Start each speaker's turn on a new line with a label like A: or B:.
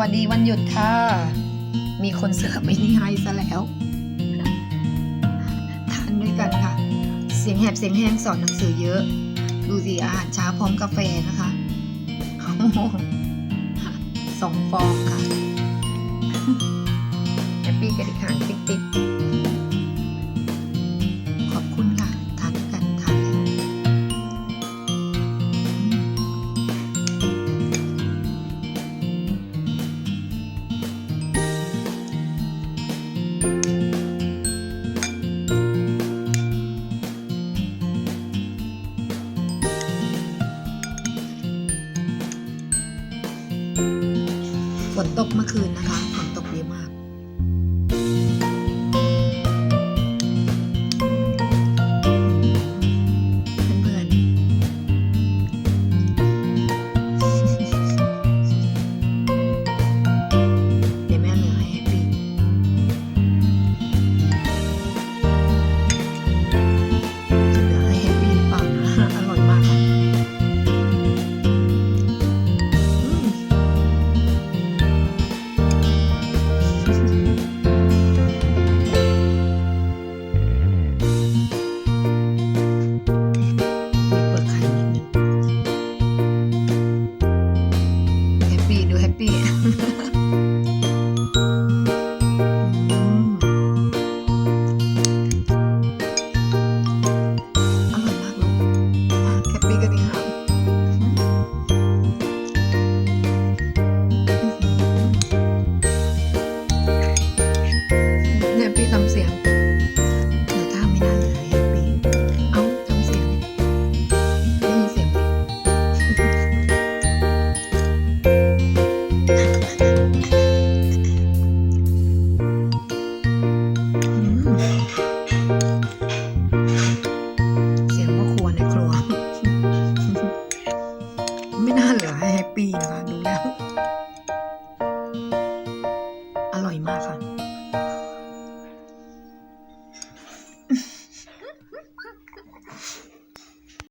A: วัสดีวันหยุดค่ะ มีคนเสิร์ฟไม่นี่ให้ซะแล้วทานด้วยกันค่ะ เสียงแหบเสียงแห้งสอนหนังสือเยอะ ดูสิอาหารเช้าพร้อมกาแฟนะคะสองฟองค่ะแฮปปี้กระดิกหางติ๊กติ๊ก ฝนตกเมื่อคืนนะคะ แฮ ไม่น่าเหลือให้แฮปปี้นะคะ ดูแล้ว อร่อยมากค่ะ